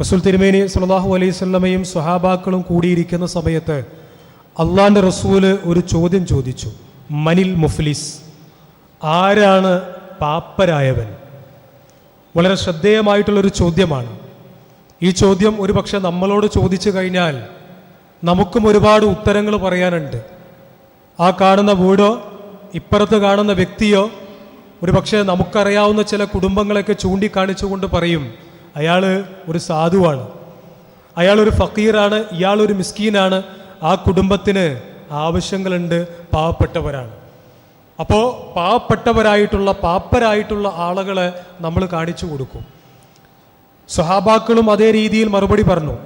റസൂൽ തിരുമേനി സല്ലല്ലാഹു അലൈഹി സ്വല്ലമയും സുഹാബാക്കളും കൂടിയിരിക്കുന്ന സമയത്ത് അള്ളാന്റെ റസൂൽ ഒരു ചോദ്യം ചോദിച്ചു. മനിൽ മുഫ്ലിസ് ആരാണ് പാപ്പരായവൻ? വളരെ ശ്രദ്ധേയമായിട്ടുള്ളൊരു ചോദ്യമാണ്. ഈ ചോദ്യം ഒരു പക്ഷെ നമ്മളോട് ചോദിച്ചു കഴിഞ്ഞാൽ നമുക്കും ഒരുപാട് ഉത്തരങ്ങൾ പറയാനുണ്ട്. ആ കാണുന്ന വീടോ ഇപ്പുറത്ത് കാണുന്ന വ്യക്തിയോ ഒരു പക്ഷേ നമുക്കറിയാവുന്ന ചില കുടുംബങ്ങളെയൊക്കെ ചൂണ്ടിക്കാണിച്ചുകൊണ്ട് പറയും അയാൾ ഒരു സാധുവാണ്. അയാൾ ഒരു ഫക്കീറാണ് ഒരു മിസ്കീനാണ് ആ കുടുംബത്തിന് ആവശ്യങ്ങളുണ്ട് പാവപ്പെട്ടവരാണ്. അപ്പോൾ പാവപ്പെട്ടവരായിട്ടുള്ള പാപ്പരായിട്ടുള്ള ആളുകളെ നമ്മൾ കാണിച്ചു കൊടുക്കും. സ്വഹാബാക്കളും അതേ രീതിയിൽ മറുപടി പറഞ്ഞു.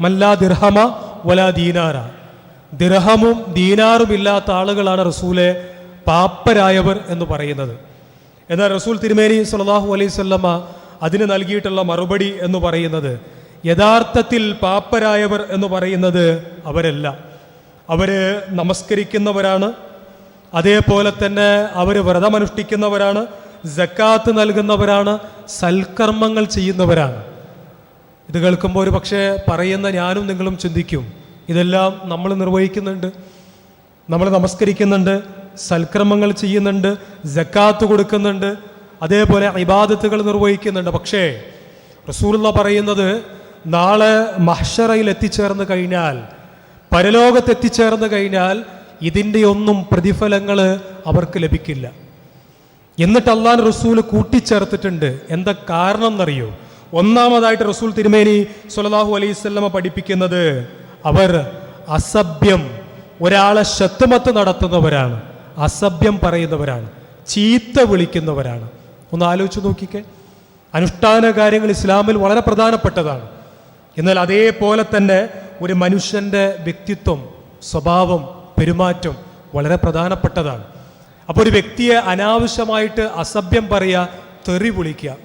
മല്ലാ ദിർഹമ വലാ ദീനാര. ദിർഹമും ദീനാറും ഇല്ലാത്ത ആളുകളാണ് റസൂലെ പാപ്പരായവർ എന്ന് പറയുന്നത്. എന്നാൽ റസൂൽ തിരുമേനി അലൈഹി സ്വല്ലമ്മ അതിന് നൽകിയിട്ടുള്ള മറുപടി എന്ന് പറയുന്നത് യഥാർത്ഥത്തിൽ പാപ്പരായവർ എന്ന് പറയുന്നത് അവരല്ല. അവർ നമസ്കരിക്കുന്നവരാണ്. അതേപോലെ തന്നെ അവർ വ്രതമനുഷ്ഠിക്കുന്നവരാണ്. ജക്കാത്ത് നൽകുന്നവരാണ്. സൽക്കർമ്മങ്ങൾ ചെയ്യുന്നവരാണ്. ഇത് കേൾക്കുമ്പോൾ ഒരു പക്ഷേ പറയുന്ന ഞാനും നിങ്ങളും ചിന്തിക്കും ഇതെല്ലാം നമ്മൾ നിർവഹിക്കുന്നുണ്ട്. നമ്മൾ നമസ്കരിക്കുന്നുണ്ട്. സൽക്രമങ്ങൾ ചെയ്യുന്നുണ്ട്. ജക്കാത്ത് കൊടുക്കുന്നുണ്ട്. അതേപോലെ ഇബാദത്തുകൾ നിർവഹിക്കുന്നുണ്ട്. പക്ഷേ റസൂലുള്ള പറയുന്നത് നാളെ മഹ്ഷറയിൽ എത്തിച്ചേർന്ന് കഴിഞ്ഞാൽ പരലോകത്ത് എത്തിച്ചേർന്ന് കഴിഞ്ഞാൽ ഇതിന്റെ ഒന്നും പ്രതിഫലങ്ങൾ അവർക്ക് ലഭിക്കില്ല. എന്നിട്ട് അള്ളാൻ റസൂൽ കൂട്ടിച്ചേർത്തിട്ടുണ്ട്. എന്താ കാരണം എന്നറിയോ? ഒന്നാമതായിട്ട് റസൂൽ തിരുമേനി സുലതാഹു അലൈവല്ലമ പഠിപ്പിക്കുന്നത് അവർ അസഭ്യം ഒരാളെ ശത്രുമത്ത് നടത്തുന്നവരാണ്. അസഭ്യം പറയുന്നവരാണ്. ചീത്ത വിളിക്കുന്നവരാണ്. ഒന്ന് ആലോചിച്ച് നോക്കിക്കേ. അനുഷ്ഠാന കാര്യങ്ങൾ ഇസ്ലാമിൽ വളരെ പ്രധാനപ്പെട്ടതാണ്. എന്നാൽ അതേപോലെ തന്നെ ഒരു മനുഷ്യന്റെ വ്യക്തിത്വം സ്വഭാവം പെരുമാറ്റം വളരെ പ്രധാനപ്പെട്ടതാണ്. അപ്പോൾ ഒരു വ്യക്തിയെ അനാവശ്യമായിട്ട് അസഭ്യം പറയുക തെറി വിളിക്കുക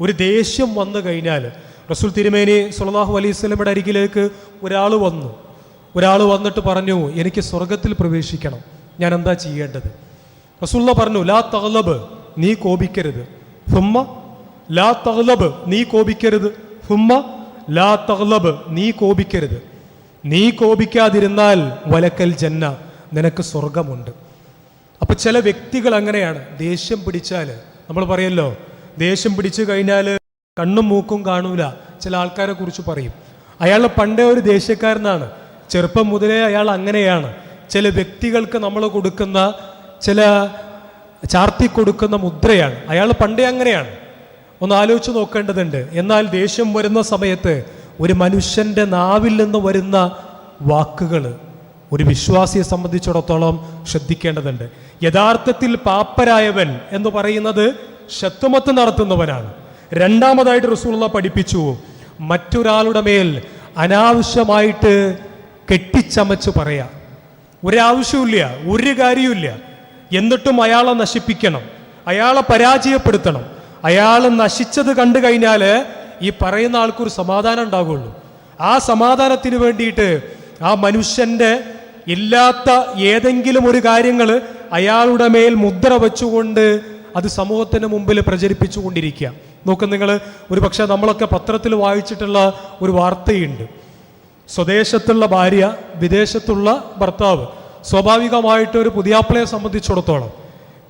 ഒരു ദേഷ്യം വന്നു കഴിഞ്ഞാൽ റസൂൽ തിരുമേനി സുലതാഹു അലൈഹി അരികിലേക്ക് ഒരാൾ വന്നു. ഒരാൾ വന്നിട്ട് പറഞ്ഞു എനിക്ക് സ്വർഗത്തിൽ പ്രവേശിക്കണം. ഞാൻ എന്താ ചെയ്യേണ്ടത്? റസൂള്ള പറഞ്ഞു ലാ തഗ്ലബ്. നീ കോപിക്കരുത്. ഹുമ്മ ലാ തഹ്ലബ് നീ കോപിക്കരുത്. ഹുമ്മ ലാ തഹ്ലബ് നീ കോപിക്കരുത്. നീ കോപിക്കാതിരുന്നാൽ വലക്കൽ ജന്ന നിനക്ക് സ്വർഗമുണ്ട് അപ്പൊ ചില വ്യക്തികൾ അങ്ങനെയാണ്. ദേഷ്യം പിടിച്ചാൽ നമ്മൾ പറയല്ലോ ദേഷ്യം പിടിച്ചു കഴിഞ്ഞാൽ കണ്ണും മൂക്കും കാണൂല. ചില ആൾക്കാരെ കുറിച്ച് പറയും. അയാൾ പണ്ടേ ഒരു ദേഷ്യക്കാരനാണ്. ചെറുപ്പം മുതലേ അയാൾ അങ്ങനെയാണ്. ചില വ്യക്തികൾക്ക് നമ്മൾ കൊടുക്കുന്ന ചില ചാർത്തി കൊടുക്കുന്ന മുദ്രയാണ്. അയാൾ പണ്ടേ അങ്ങനെയാണ്. ഒന്ന് ആലോചിച്ച് നോക്കേണ്ടതുണ്ട്. എന്നാൽ ദേഷ്യം വരുന്ന സമയത്ത് ഒരു മനുഷ്യന്റെ നാവിൽ നിന്ന് വരുന്ന വാക്കുകൾ ഒരു വിശ്വാസിയെ സംബന്ധിച്ചിടത്തോളം ശ്രദ്ധിക്കേണ്ടതുണ്ട്. യഥാർത്ഥത്തിൽ പാപ്പരായവൻ എന്ന് പറയുന്നത് ശത്രുമത്ത് നടത്തുന്നവനാണ്. രണ്ടാമതായിട്ട് റസൂള്ള പഠിപ്പിച്ചു. മറ്റൊരാളുടെ മേൽ അനാവശ്യമായിട്ട് കെട്ടിച്ചമച്ച് പറയാം. ഒരാവശ്യമില്ല ഒരു കാര്യമില്ല എന്നിട്ടും അയാളെ നശിപ്പിക്കണം. അയാളെ പരാജയപ്പെടുത്തണം. അയാൾ നശിച്ചത് കണ്ടു കഴിഞ്ഞാൽ ഈ പറയുന്ന ആൾക്കൊരു സമാധാനം ഉണ്ടാകുള്ളൂ ആ സമാധാനത്തിന് വേണ്ടിയിട്ട് ആ മനുഷ്യന്റെ ഇല്ലാത്ത ഏതെങ്കിലും ഒരു കാര്യങ്ങൾ അയാളുടെ മേൽ മുദ്ര വെച്ചുകൊണ്ട് അത് സമൂഹത്തിന് മുമ്പിൽ പ്രചരിപ്പിച്ചുകൊണ്ടിരിക്കുക. നോക്ക് നിങ്ങൾ ഒരു പക്ഷേ നമ്മളൊക്കെ പത്രത്തിൽ വായിച്ചിട്ടുള്ള ഒരു വാർത്തയുണ്ട്. സ്വദേശത്തുള്ള ഭാര്യ വിദേശത്തുള്ള ഭർത്താവ്. സ്വാഭാവികമായിട്ട് ഒരു പുതിയാപ്പിളയെ സംബന്ധിച്ചിടത്തോളം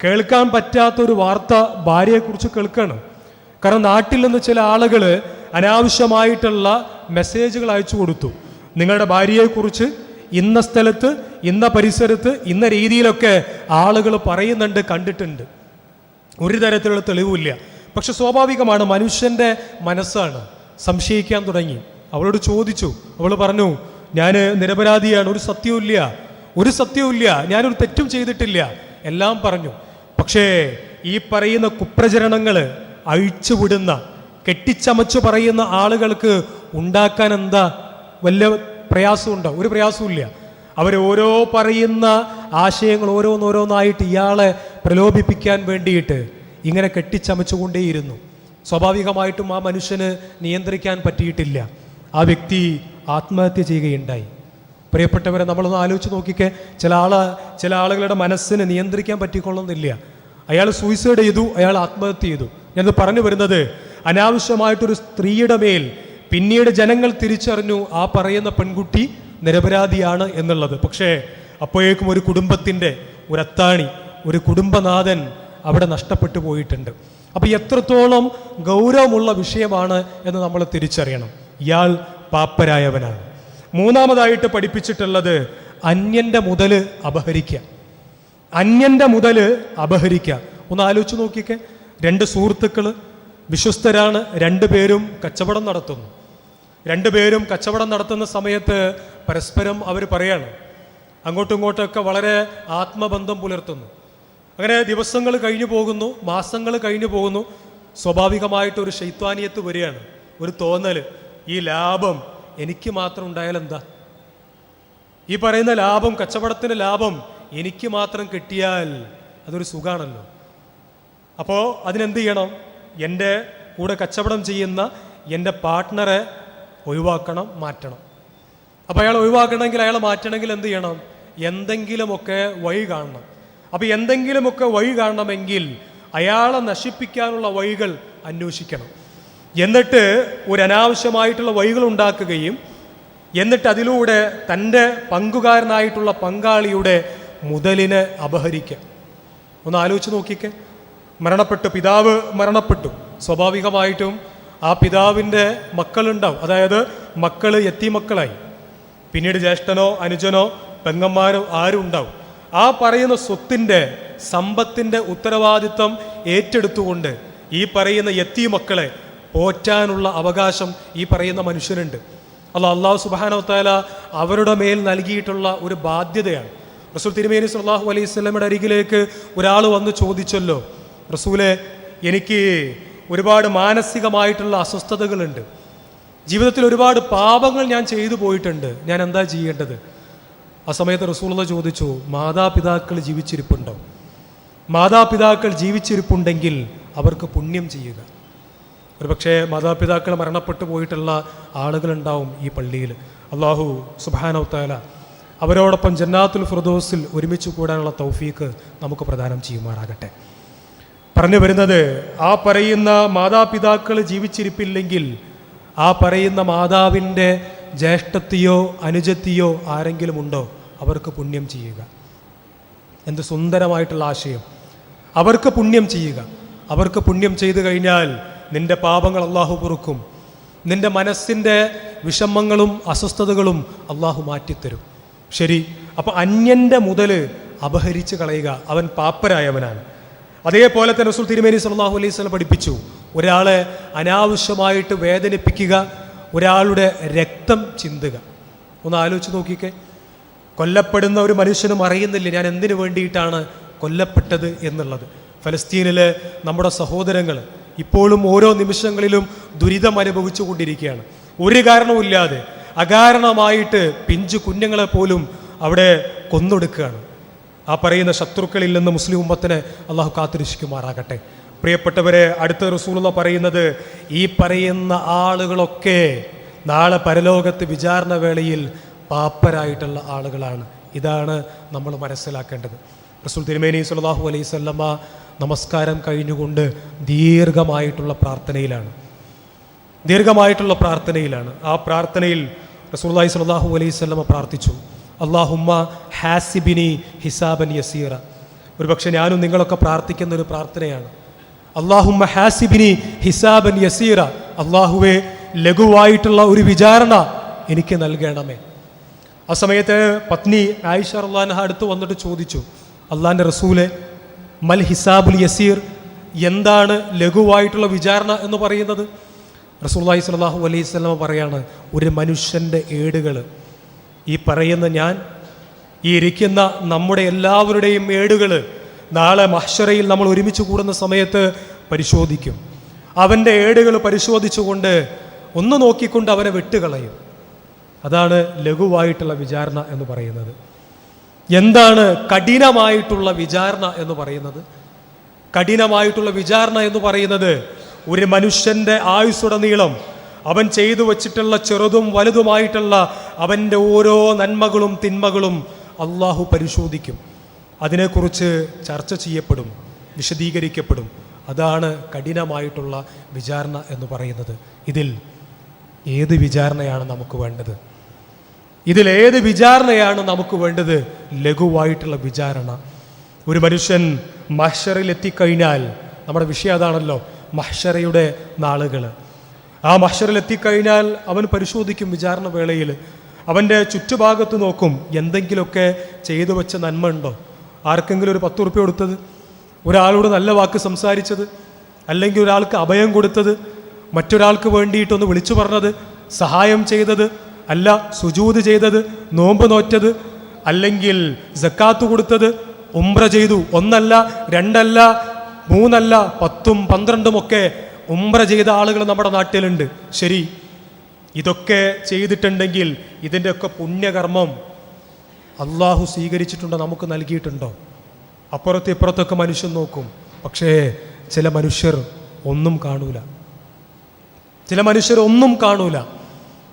കേൾക്കാൻ പറ്റാത്ത ഒരു വാർത്ത ഭാര്യയെക്കുറിച്ച് കേൾക്കണം. കാരണം നാട്ടിൽ നിന്ന് ചില ആളുകൾ അനാവശ്യമായിട്ടുള്ള മെസ്സേജുകൾ അയച്ചു കൊടുത്തു. നിങ്ങളുടെ ഭാര്യയെക്കുറിച്ച് ഇന്ന സ്ഥലത്ത് ഇന്ന പരിസരത്ത് ഇന്ന രീതിയിലൊക്കെ ആളുകൾ പറയുന്നുണ്ട് കണ്ടിട്ടുണ്ട്. ഒരു തരത്തിലുള്ള തെളിവുമില്ല. പക്ഷെ സ്വാഭാവികമാണ് മനുഷ്യന്റെ മനസ്സാണ് സംശയിക്കാൻ തുടങ്ങി. അവളോട് ചോദിച്ചു. അവൾ പറഞ്ഞു ഞാൻ നിരപരാധിയാണ് ഒരു സത്യവുമില്ല. ഒരു സത്യവുമില്ല ഞാനൊരു തെറ്റും ചെയ്തിട്ടില്ല. എല്ലാം പറഞ്ഞു. പക്ഷേ ഈ പറയുന്ന കുപ്രചരണങ്ങൾ അഴിച്ചുവിടുന്ന കെട്ടിച്ചമച്ചു പറയുന്ന ആളുകൾക്ക് ഉണ്ടാക്കാൻ എന്താ വല്ല പ്രയാസമുണ്ടോ? ഒരു പ്രയാസമില്ല അവരോരോ പറയുന്ന ആശയങ്ങൾ ഓരോന്നോരോന്നായിട്ട് ഇയാളെ പ്രലോഭിപ്പിക്കാൻ വേണ്ടിയിട്ട് ഇങ്ങനെ കെട്ടിച്ചമച്ചുകൊണ്ടേയിരുന്നു. സ്വാഭാവികമായിട്ടും ആ മനുഷ്യന് നിയന്ത്രിക്കാൻ പറ്റിയിട്ടില്ല. ആ വ്യക്തി ആത്മഹത്യ ചെയ്യുകയുണ്ടായി. പ്രിയപ്പെട്ടവരെ നമ്മളൊന്ന് ആലോചിച്ച് നോക്കിക്കേ. ചില ആൾ ചില ആളുകളുടെ മനസ്സിനെ നിയന്ത്രിക്കാൻ പറ്റിക്കൊള്ളുന്നില്ല. അയാൾ സൂയിസൈഡ് ചെയ്തു അയാൾ ആത്മഹത്യ ചെയ്തു. ഞാനത് പറഞ്ഞു വരുന്നത് അനാവശ്യമായിട്ടൊരു സ്ത്രീയുടെ മേൽ പിന്നീട് ജനങ്ങൾ തിരിച്ചറിഞ്ഞു ആ പറയുന്ന പെൺകുട്ടി നിരപരാധിയാണ് എന്നുള്ളത്. പക്ഷേ അപ്പോഴേക്കും ഒരു കുടുംബത്തിന്റെ ഒരു അത്താണി ഒരു കുടുംബനാഥൻ അവിടെ നഷ്ടപ്പെട്ടു പോയിട്ടുണ്ട്. അപ്പോൾ എത്രത്തോളം ഗൗരവമുള്ള വിഷയമാണ് എന്ന് നമ്മൾ തിരിച്ചറിയണം. ഇയാൾ പാപ്പരായവനാണ്. മൂന്നാമതായിട്ട് പഠിപ്പിച്ചിട്ടുള്ളത് അന്യന്റെ മുതൽ അപഹരിക്കുക അന്യന്റെ മുതൽ അപഹരിക്കുക ഒന്ന് ആലോചിച്ച് നോക്കിക്കേ. രണ്ട് സുഹൃത്തുക്കൾ വിശ്വസ്തരാണ്. രണ്ടുപേരും കച്ചവടം നടത്തുന്നു. രണ്ടുപേരും കച്ചവടം നടത്തുന്ന സമയത്ത് പരസ്പരം അവർ പറയാണ്. അങ്ങോട്ടും ഇങ്ങോട്ടൊക്കെ വളരെ ആത്മബന്ധം പുലർത്തുന്നു. അങ്ങനെ ദിവസങ്ങൾ കഴിഞ്ഞു പോകുന്നു മാസങ്ങൾ കഴിഞ്ഞു പോകുന്നു. സ്വാഭാവികമായിട്ട് ഒരു ശൈത്വാനിയത്ത് വരികയാണ്. ഒരു തോന്നൽ ഈ ലാഭം എനിക്ക് മാത്രം ഉണ്ടായാൽ എന്താ? ഈ പറയുന്ന ലാഭം കച്ചവടത്തിന്റെ ലാഭം എനിക്ക് മാത്രം കിട്ടിയാൽ അതൊരു സുഖാണല്ലോ. അപ്പോൾ അതിനെന്ത് ചെയ്യണം? എന്റെ കൂടെ കച്ചവടം ചെയ്യുന്ന എന്റെ പാർട്ട്ണറെ ഒഴിവാക്കണം മാറ്റണം. അപ്പോൾ അയാൾ ഒഴിവാക്കണമെങ്കിൽ അയാളെ മാറ്റണമെങ്കിൽ എന്ത് ചെയ്യണം? എന്തെങ്കിലുമൊക്കെ വഴി കാണണം. അപ്പോൾ എന്തെങ്കിലുമൊക്കെ വഴി കാണണമെങ്കിൽ അയാളെ നശിപ്പിക്കാനുള്ള വഴികൾ അന്വേഷിക്കണം. എന്നിട്ട് ഒരു അനാവശ്യമായിട്ടുള്ള വഴികൾ ഉണ്ടാക്കുകയും എന്നിട്ട് അതിലൂടെ തന്റെ പങ്കുകാരനായിട്ടുള്ള പങ്കാളിയുടെ മുതലിനെ അപഹരിക്കുക. ഒന്ന് ആലോചിച്ച് നോക്കിക്കേ. മരണപ്പെട്ടു പിതാവ് മരണപ്പെട്ടു. സ്വാഭാവികമായിട്ടും ആ പിതാവിന്റെ മക്കളുണ്ടാവും. അതായത് മക്കൾ എത്തിമക്കളായി. പിന്നീട് ജ്യേഷ്ഠനോ അനുജനോ പെങ്ങന്മാരോ ആരും ഉണ്ടാവും. ആ പറയുന്ന സ്വത്തിന്റെ സമ്പത്തിന്റെ ഉത്തരവാദിത്വം ഏറ്റെടുത്തുകൊണ്ട് ഈ പറയുന്ന എത്തി മക്കളെ പോറ്റാനുള്ള അവകാശം ഈ പറയുന്ന മനുഷ്യനുണ്ട്. അല്ല അള്ളാഹു സുബാനോത്താല അവരുടെ മേൽ നൽകിയിട്ടുള്ള ഒരു ബാധ്യതയാണ്. റസൂൽ തിരുമേനി സല്ലാഹു അലൈഹി സ്വലമിയുടെ അരികിലേക്ക് ഒരാൾ വന്ന് ചോദിച്ചല്ലോ റസൂലെ എനിക്ക് ഒരുപാട് മാനസികമായിട്ടുള്ള അസ്വസ്ഥതകളുണ്ട്. ജീവിതത്തിൽ ഒരുപാട് പാപങ്ങൾ ഞാൻ ചെയ്തു പോയിട്ടുണ്ട്. ഞാൻ എന്താ ചെയ്യേണ്ടത്? ആ സമയത്ത് റസൂള്ള ചോദിച്ചു മാതാപിതാക്കൾ ജീവിച്ചിരിപ്പുണ്ടോ? മാതാപിതാക്കൾ ജീവിച്ചിരിപ്പുണ്ടെങ്കിൽ അവർക്ക് പുണ്യം ചെയ്യുക. ഒരുപക്ഷെ മാതാപിതാക്കൾ മരണപ്പെട്ടു പോയിട്ടുള്ള ആളുകളുണ്ടാവും ഈ പള്ളിയിൽ. അള്ളാഹു സുബാനവത്താല അവരോടൊപ്പം ജന്നാത്തുൽ ഫിർദോസിൽ ഒരുമിച്ച് കൂടാനുള്ള തൗഫീക്ക് നമുക്ക് പ്രദാനം ചെയ്യുമാറാകട്ടെ. പറഞ്ഞു വരുന്നത് ആ പറയുന്ന മാതാപിതാക്കൾ ജീവിച്ചിരിപ്പില്ലെങ്കിൽ ആ പറയുന്ന മാതാവിന്റെ ജ്യേഷ്ഠത്തെയോ അനുജത്തിയോ ആരെങ്കിലും ഉണ്ടോ? അവർക്ക് പുണ്യം ചെയ്യുക. എന്ത് സുന്ദരമായിട്ടുള്ള ആശയം. അവർക്ക് പുണ്യം ചെയ്യുക. അവർക്ക് പുണ്യം ചെയ്തു കഴിഞ്ഞാൽ നിന്റെ പാപങ്ങൾ അള്ളാഹു പൊറുക്കും നിന്റെ മനസ്സിന്റെ വിഷമങ്ങളും അസ്വസ്ഥതകളും അള്ളാഹു മാറ്റിത്തരും. ശരി അപ്പം അന്യന്റെ മുതൽ അപഹരിച്ച് കളയുക അവൻ പാപ്പരായവനാണ്. അതേപോലെ തന്നെ റസൂൽ തിരുമേനി സല്ലല്ലാഹു അലൈഹി സ്വലം പഠിപ്പിച്ചു ഒരാളെ അനാവശ്യമായിട്ട് വേദനിപ്പിക്കുക ഒരാളുടെ രക്തം ചിന്തുക. ഒന്ന് ആലോചിച്ച് നോക്കിക്കേ കൊല്ലപ്പെടുന്ന ഒരു മനുഷ്യനും അറിയുന്നില്ല ഞാൻ എന്തിനു വേണ്ടിയിട്ടാണ് കൊല്ലപ്പെട്ടത് എന്നുള്ളത്. ഫലസ്തീനിലെ നമ്മുടെ സഹോദരങ്ങൾ ഇപ്പോഴും ഓരോ നിമിഷങ്ങളിലും ദുരിതം അനുഭവിച്ചു കൊണ്ടിരിക്കുകയാണ്. ഒരു കാരണവുമില്ലാതെ അകാരണമായിട്ട് പിഞ്ചു കുഞ്ഞുങ്ങളെ പോലും അവിടെ കൊന്നൊടുക്കുകയാണ്. ആ പറയുന്ന ശത്രുക്കളിൽ നിന്ന് മുസ്ലിം ഉമ്മത്തിനെ അള്ളാഹു കാത്തിരക്ഷിക്കുമാറാകട്ടെ. പ്രിയപ്പെട്ടവരെ അടുത്ത റസൂലുള്ള പറയുന്നത് ഈ പറയുന്ന ആളുകളൊക്കെ നാളെ പരലോകത്ത് വിചാരണ വേളയിൽ പാപ്പരായിട്ടുള്ള ആളുകളാണ്. ഇതാണ് നമ്മൾ മനസ്സിലാക്കേണ്ടത്. റസൂൽ തിരുമേനി സല്ലല്ലാഹു അലൈഹി സ്വല്ലമ്മ നമസ്കാരം കഴിഞ്ഞുകൊണ്ട് ദീർഘമായിട്ടുള്ള പ്രാർത്ഥനയിലാണ്. ദീർഘമായിട്ടുള്ള പ്രാർത്ഥനയിലാണ്. ആ പ്രാർത്ഥനയിൽ റസൂലുള്ളാഹി സ്വല്ലല്ലാഹു അലൈഹി സ്വലമ പ്രാർത്ഥിച്ചു. അള്ളാഹുമ്മ ഹാസിബിനി ഹിസാബൻ യസീറ. ഒരു പക്ഷേ ഞാനും നിങ്ങളൊക്കെ പ്രാർത്ഥിക്കുന്ന ഒരു പ്രാർത്ഥനയാണ്. അള്ളാഹുമ്മ ഹാസിബിനി ഹിസാബൻ യസീറ. അള്ളാഹുവെ ലഘുവായിട്ടുള്ള ഒരു വിചാരണ എനിക്ക് നൽകണമേ. ആ സമയത്ത് പത്നി ആയിഷ അള്ളാൻഹ അടുത്ത് വന്നിട്ട് ചോദിച്ചു അള്ളാഹിന്റെ റസൂലെ മൽ ഹിസാബുൽ യസീർ എന്താണ് ലഘുവായിട്ടുള്ള വിചാരണ എന്ന് പറയുന്നത്? റസൂല്ലാഹി സ്വല്ലല്ലാഹു അലൈഹി സ്വലമ പറയാണ് ഒരു മനുഷ്യന്റെ ഏടുകൾ ഈ പറയുന്ന ഞാൻ ഈ ഇരിക്കുന്ന നമ്മുടെ എല്ലാവരുടെയും ഏടുകൾ നാളെ മഹ്ഷറയിൽ നമ്മൾ ഒരുമിച്ച് കൂടുന്ന സമയത്ത് പരിശോധിക്കും. അവന്റെ ഏടുകൾ പരിശോധിച്ചുകൊണ്ട് ഒന്ന് നോക്കിക്കൊണ്ട് അവനെ വിട്ടുകളയും. അതാണ് ലഘുവായിട്ടുള്ള വിചാരണ എന്ന് പറയുന്നത്. എന്താണ് കഠിനമായിട്ടുള്ള വിചാരണ എന്ന് പറയുന്നത്? കഠിനമായിട്ടുള്ള വിചാരണ എന്ന് പറയുന്നത് ഒരു മനുഷ്യന്റെ ആയുസ്സുടനീളം അവൻ ചെയ്തു വച്ചിട്ടുള്ള ചെറുതും വലുതുമായിട്ടുള്ള അവന്റെ ഓരോ നന്മകളും തിന്മകളും അള്ളാഹു പരിശോധിക്കും. അതിനെക്കുറിച്ച് ചർച്ച ചെയ്യപ്പെടും വിശദീകരിക്കപ്പെടും. അതാണ് കഠിനമായിട്ടുള്ള വിചാരണ എന്ന് പറയുന്നത്. ഇതിൽ ഏത് വിചാരണയാണ് നമുക്ക് വേണ്ടത്? ഇതിലേത് വിചാരണയാണ് നമുക്ക് വേണ്ടത്? ലഘുവായിട്ടുള്ള വിചാരണ. ഒരു മനുഷ്യൻ മഹ്ഷറിൽ എത്തിക്കഴിഞ്ഞാൽ നമ്മുടെ വിഷയം അതാണല്ലോ മഹ്ഷറയുടെ നാളുകൾ ആ മഹ്ഷറിൽ എത്തിക്കഴിഞ്ഞാൽ അവൻ പരിശോധിക്കും വിചാരണ വേളയിൽ. അവന്റെ ചുറ്റുഭാഗത്ത് നോക്കും എന്തെങ്കിലുമൊക്കെ ചെയ്തു വെച്ച നന്മ ഉണ്ടോ? ആർക്കെങ്കിലും ഒരു പത്ത് ഉറുപ്പ്യ കൊടുത്തത്? ഒരാളോട് നല്ല വാക്ക് സംസാരിച്ചത്? അല്ലെങ്കിൽ ഒരാൾക്ക് അഭയം കൊടുത്തത്? മറ്റൊരാൾക്ക് വേണ്ടിയിട്ടൊന്ന് വിളിച്ചു പറഞ്ഞത്? സഹായം ചെയ്തത്? അല്ല സുജൂത് ചെയ്തത് നോമ്പ് നോറ്റത് അല്ലെങ്കിൽ ജക്കാത്ത് കൊടുത്തത് ഉംറ ചെയ്തു. ഒന്നല്ല രണ്ടല്ല മൂന്നല്ല പത്തും പന്ത്രണ്ടും ഒക്കെ ഉംറ ചെയ്ത ആളുകൾ നമ്മുടെ നാട്ടിലുണ്ട്. ശരി ഇതൊക്കെ ചെയ്തിട്ടുണ്ടെങ്കിൽ ഇതിന്റെയൊക്കെ പുണ്യകർമ്മം അള്ളാഹു സ്വീകരിച്ചിട്ടുണ്ടോ നമുക്ക് നൽകിയിട്ടുണ്ടോ? അപ്പുറത്ത് ഇപ്പുറത്തൊക്കെ മനുഷ്യൻ നോക്കും. പക്ഷേ ചില മനുഷ്യർ ഒന്നും കാണൂല. ചില മനുഷ്യർ ഒന്നും കാണൂല.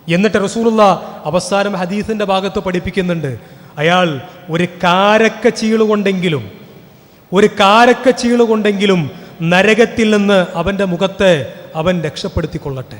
എന്നിട്ട് റസൂലുള്ള അവസാനം ഹദീസിന്റെ ഭാഗത്ത് പഠിപ്പിക്കുന്നുണ്ട്. അയാൾ ഒരു കാരക്ക ചീളുകൊണ്ടെങ്കിലും ഒരു കാരക്ക ചീളുകൊണ്ടെങ്കിലും നരകത്തിൽ നിന്ന് അവന്റെ മുഖത്തെ അവൻ രക്ഷപ്പെടുത്തിക്കൊള്ളട്ടെ.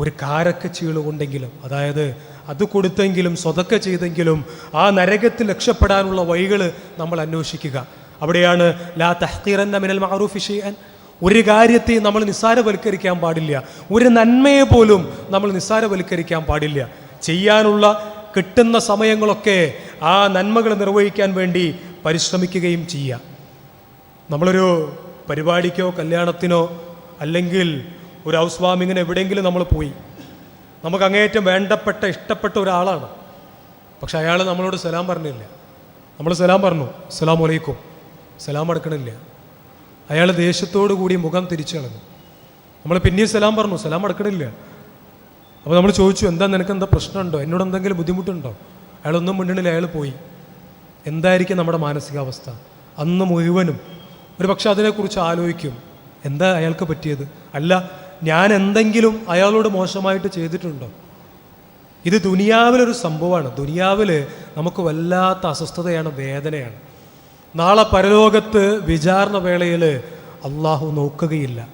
ഒരു കാരക്ക ചീളുകൊണ്ടെങ്കിലും അതായത് അത് കൊടുത്തെങ്കിലും സ്വതക്ക ചെയ്തെങ്കിലും ആ നരകത്തിൽ രക്ഷപ്പെടാനുള്ള വഴികൾ നമ്മൾ അന്വേഷിക്കുക. അവിടെയാണ് ലാ തഹ്തീറന്ന മിനൽ മഅറൂഫി ഷൈഅൻ. ഒരു കാര്യത്തെ നമ്മൾ നിസ്സാരവൽക്കരിക്കാൻ പാടില്ല. ഒരു നന്മയെ പോലും നമ്മൾ നിസ്സാരവൽക്കരിക്കാൻ പാടില്ല. ചെയ്യാനുള്ള കിട്ടുന്ന സമയങ്ങളൊക്കെ ആ നന്മകൾ നിർവഹിക്കാൻ വേണ്ടി പരിശ്രമിക്കുകയും ചെയ്യുക. നമ്മളൊരു പരിപാടിക്കോ കല്യാണത്തിനോ അല്ലെങ്കിൽ ഒരു ഹൗസ് വാമിങ്ങിന് എവിടെയെങ്കിലും നമ്മൾ പോയി. നമുക്ക് അങ്ങേയറ്റം വേണ്ടപ്പെട്ട ഇഷ്ടപ്പെട്ട ഒരാളാണ്. പക്ഷെ അയാൾ നമ്മളോട് സലാം പറഞ്ഞില്ല. നമ്മൾ സലാം പറഞ്ഞു സലാം അലൈക്കും. സലാം അടക്കണില്ല. അയാൾ ദേഷ്യത്തോടു കൂടി മുഖം തിരിച്ചു കളഞ്ഞു. നമ്മൾ പിന്നെയും സലാം പറഞ്ഞു സലാം അടക്കണില്ല. അപ്പോൾ നമ്മൾ ചോദിച്ചു എന്താ നിനക്ക് എന്താ പ്രശ്നമുണ്ടോ? എന്നോട് എന്തെങ്കിലും ബുദ്ധിമുട്ടുണ്ടോ? അയാളൊന്നും മുന്നണിയിൽ അയാൾ പോയി. എന്തായിരിക്കും നമ്മുടെ മാനസികാവസ്ഥ? അന്ന് മുഴുവനും ഒരു പക്ഷെ അതിനെക്കുറിച്ച് ആലോചിക്കും. എന്താ അയാൾക്ക് പറ്റിയത്? അല്ല ഞാൻ എന്തെങ്കിലും അയാളോട് മോശമായിട്ട് ചെയ്തിട്ടുണ്ടോ? ഇത് ദുനിയാവിലൊരു സംഭവമാണ്. ദുനിയാവിൽ നമുക്ക് വല്ലാത്ത അസ്വസ്ഥതയാണ് വേദനയാണ്. നാളെ പരലോകത്ത് വിചാരണ വേളയിൽ അള്ളാഹു നോക്കുകയില്ല.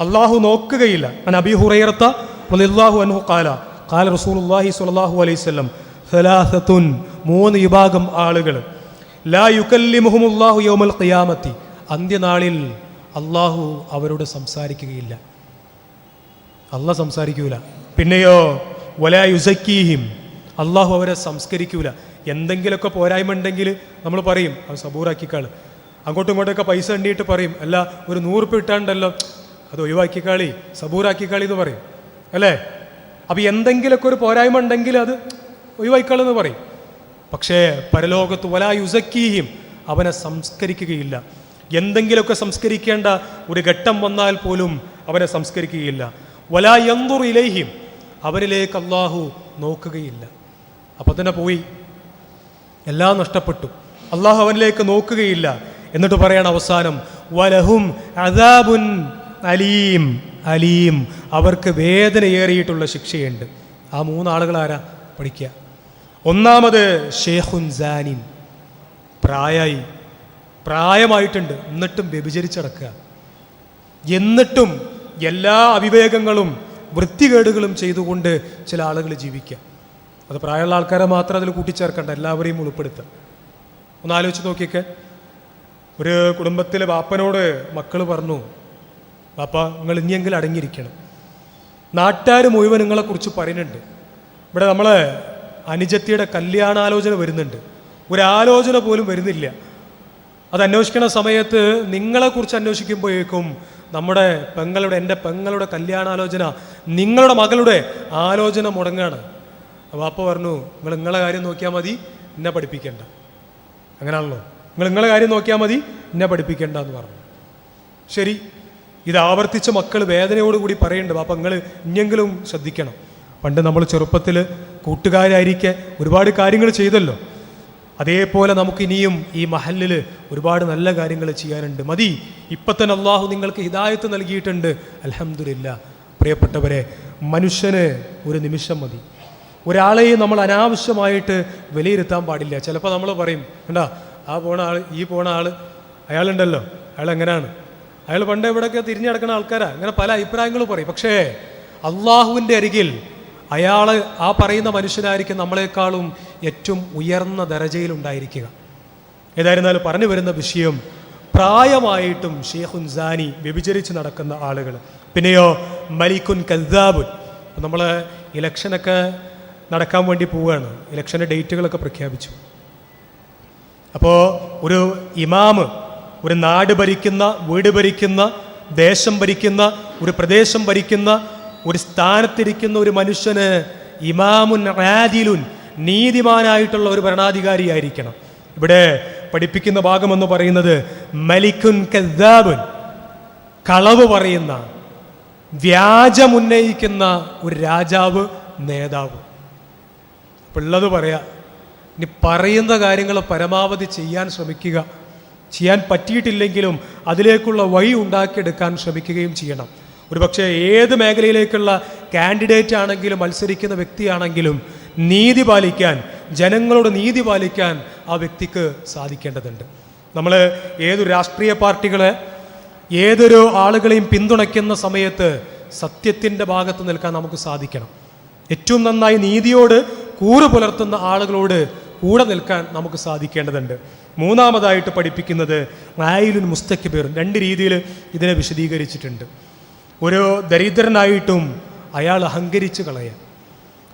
അള്ളാഹു നോക്കുകയില്ല. അൻ അബി ഹുറൈറത്ത റളിയല്ലാഹു അൻഹു കാല കാല റസൂലുള്ളാഹി സ്വല്ലല്ലാഹു അലൈഹി വസല്ലം സലാസത്തുൻ മൂന്ന് വിഭാഗം ആളുകൾ. ലാ യുകല്ലിമുഹുമുല്ലാഹു യോമൽ ഖിയാമത്തി. അന്ത്യനാളിൽ അള്ളാഹു അവരോട് സംസാരിക്കുകയില്ല. അള്ളാഹ് സംസാരിക്കൂല. പിന്നെയോ വലാ യുസക്കീഹിം. അള്ളാഹു അവരെ സംസ്കരിക്കൂല. എന്തെങ്കിലുമൊക്കെ പോരായ്മ ഉണ്ടെങ്കിൽ നമ്മൾ പറയും അത് സബൂറാക്കിക്കാൾ അങ്ങോട്ടും ഇങ്ങോട്ടൊക്കെ പൈസ എണ്ണിയിട്ട് പറയും അല്ല ഒരു നൂറുപ്പ് ഇട്ടാണ്ടല്ലോ. അത് ഒഴിവാക്കിക്കാളി സബൂറാക്കിക്കാളി എന്ന് പറയും അല്ലേ? അപ്പം എന്തെങ്കിലുമൊക്കെ ഒരു പോരായ്മ ഉണ്ടെങ്കിൽ അത് ഒഴിവാക്കിക്കാളെന്ന് പറയും. പക്ഷേ പരലോകത്ത് വലാ യുസക്കീഹിം അവനെ സംസ്കരിക്കുകയില്ല. എന്തെങ്കിലുമൊക്കെ സംസ്കരിക്കേണ്ട ഒരു ഘട്ടം വന്നാൽ പോലും അവനെ സംസ്കരിക്കുകയില്ല. വലാ യന്തുർ ഇലൈഹിം അവരിലേക്ക് അള്ളാഹു നോക്കുകയില്ല. അപ്പോൾ തന്നെ പോയി എല്ലാം നഷ്ടപ്പെട്ടു. അള്ളാഹു അവനിലേക്ക് നോക്കുകയില്ല. എന്നിട്ട് പറയണ അവസാനം വലഹും അദാബുൻ അലീം അലീം. അവർക്ക് വേദനയേറിയിട്ടുള്ള ശിക്ഷയുണ്ട്. ആ മൂന്നാളുകൾ ആരാ പഠിക്കുക ഒന്നാമത് ഷേഖുൻ സാനിൻ. പ്രായായി. പ്രായമായിട്ടുണ്ട്. എന്നിട്ടും വ്യഭിചരിച്ചടക്കുക. എന്നിട്ടും എല്ലാ അവിവേകങ്ങളും വൃത്തികേടുകളും ചെയ്തുകൊണ്ട് ചില ആളുകൾ ജീവിക്കുക അത് പ്രായമുള്ള ആൾക്കാരെ മാത്രം അതിൽ കൂട്ടിച്ചേർക്കണ്ട എല്ലാവരെയും ഉൾപ്പെടുത്തുക ഒന്ന് ആലോചിച്ച് നോക്കിയൊക്കെ ഒരു കുടുംബത്തിലെ ബാപ്പനോട് മക്കൾ പറഞ്ഞു ബാപ്പ നിങ്ങൾ ഇനിയെങ്കിലും അടങ്ങിയിരിക്കണം. നാട്ടുകാർ മുഴുവൻ നിങ്ങളെക്കുറിച്ച് പറയുന്നുണ്ട്. ഇവിടെ നമ്മൾ അനുജത്തിയുടെ കല്യാണാലോചന വരുന്നുണ്ട്. ഒരാലോചന പോലും വരുന്നില്ല. അത് അന്വേഷിക്കുന്ന സമയത്ത് നിങ്ങളെക്കുറിച്ച് അന്വേഷിക്കുമ്പോഴേക്കും നമ്മുടെ പെങ്ങളുടെ എന്റെ പെങ്ങളുടെ കല്യാണാലോചന നിങ്ങളുടെ മകളുടെ ആലോചന മുടങ്ങാണ്. വാപ്പ പറഞ്ഞു നിങ്ങൾ നിങ്ങളെ കാര്യം നോക്കിയാൽ മതി എന്നെ പഠിപ്പിക്കേണ്ട. അങ്ങനെയാണല്ലോ നിങ്ങൾ നിങ്ങളെ കാര്യം നോക്കിയാൽ മതി എന്നെ പഠിപ്പിക്കേണ്ട എന്ന് പറഞ്ഞു. ശരി. ഇത് ആവർത്തിച്ച് മക്കൾ വേദനയോടുകൂടി പറയുന്നുണ്ട് അപ്പം നിങ്ങൾ ഇനിയെങ്കിലും ശ്രദ്ധിക്കണം. പണ്ട് നമ്മൾ ചെറുപ്പത്തിൽ കൂട്ടുകാരായിരിക്കെ ഒരുപാട് കാര്യങ്ങൾ ചെയ്തല്ലോ. അതേപോലെ നമുക്ക് ഇനിയും ഈ മഹലിൽ ഒരുപാട് നല്ല കാര്യങ്ങൾ ചെയ്യാനുണ്ട്. മതി. ഇപ്പം തന്നെ അള്ളാഹു നിങ്ങൾക്ക് ഹിദായത്ത് നൽകിയിട്ടുണ്ട്. അലഹമില്ല പ്രിയപ്പെട്ടവരെ മനുഷ്യന് ഒരു നിമിഷം മതി. ഒരാളെയും നമ്മൾ അനാവശ്യമായിട്ട് വിലയിരുത്താൻ പാടില്ല. ചിലപ്പോൾ നമ്മൾ പറയും കണ്ടാ ആ പോണ ആൾ ഈ പോണ ആൾ അയാളുണ്ടല്ലോ അയാൾ എങ്ങനെയാണ് അയാൾ പണ്ട് എവിടെയൊക്കെ തിരിഞ്ഞു നടക്കുന്ന ആൾക്കാരാ ഇങ്ങനെ പല അഭിപ്രായങ്ങളും പറയും. പക്ഷേ അള്ളാഹുവിന്റെ അരികിൽ അയാൾ ആ പറയുന്ന മനുഷ്യനായിരിക്കും നമ്മളെക്കാളും ഏറ്റവും ഉയർന്ന ദരജയിലുണ്ടായിരിക്കുക ഏതായിരുന്നാലും പറഞ്ഞു വരുന്ന വിഷയം പ്രായമായിട്ടും ഷേഖുൻ സാനി വ്യഭിചരിച്ച് നടക്കുന്ന ആളുകൾ പിന്നെയോ മലിക്കുൻ കദ്ദാബുൻ. നമ്മൾ ഇലക്ഷനൊക്കെ നടക്കാൻ വേണ്ടി പോവുകയാണ്. ഇലക്ഷന്റെ ഡേറ്റുകളൊക്കെ പ്രഖ്യാപിച്ചു. അപ്പോൾ ഒരു ഇമാമ് ഒരു നാട് ഭരിക്കുന്ന വീട് ഭരിക്കുന്ന ദേശം ഭരിക്കുന്ന ഒരു പ്രദേശം ഭരിക്കുന്ന ഒരു സ്ഥാനത്തിരിക്കുന്ന ഒരു മനുഷ്യന് ഇമാമുൻ റാദിലുൻ നീതിമാനായിട്ടുള്ള ഒരു ഭരണാധികാരിയായിരിക്കണം. ഇവിടെ പഠിപ്പിക്കുന്ന ഭാഗമെന്ന് പറയുന്നത് മലിക്കുൻ കദ്ദാബുൻ കളവ് പറയുന്ന വ്യാജമുന്നയിക്കുന്ന ഒരു രാജാവ് നേതാവ്. അപ്പോൾ ഉള്ളത് പറയാ ഇനി പറയുന്ന കാര്യങ്ങൾ പരമാവധി ചെയ്യാൻ ശ്രമിക്കുക. ചെയ്യാൻ പറ്റിയിട്ടില്ലെങ്കിലും അതിലേക്കുള്ള വഴി ഉണ്ടാക്കിയെടുക്കാൻ ശ്രമിക്കുകയും ചെയ്യണം. ഒരുപക്ഷെ ഏത് മേഖലയിലേക്കുള്ള കാൻഡിഡേറ്റ് ആണെങ്കിലും മത്സരിക്കുന്ന വ്യക്തിയാണെങ്കിലും നീതി പാലിക്കാൻ ജനങ്ങളോട് നീതി പാലിക്കാൻ ആ വ്യക്തിക്ക് സാധിക്കേണ്ടതുണ്ട്. നമ്മൾ ഏതൊരു രാഷ്ട്രീയ പാർട്ടികളെ ഏതൊരു ആളുകളെയും പിന്തുണയ്ക്കുന്ന സമയത്ത് സത്യത്തിന്റെ ഭാഗത്ത് നിൽക്കാൻ നമുക്ക് സാധിക്കണം. ഏറ്റവും നന്നായി നീതിയോട് കൂറ് പുലർത്തുന്ന ആളുകളോട് കൂടെ നിൽക്കാൻ നമുക്ക് സാധിക്കേണ്ടതുണ്ട്. മൂന്നാമതായിട്ട് പഠിപ്പിക്കുന്നത് ആയിലുൻ പേറും രണ്ട് രീതിയിൽ ഇതിനെ വിശദീകരിച്ചിട്ടുണ്ട്. ഒരു ദരിദ്രനായിട്ടും അയാൾ അഹങ്കരിച്ച് കളയാൻ.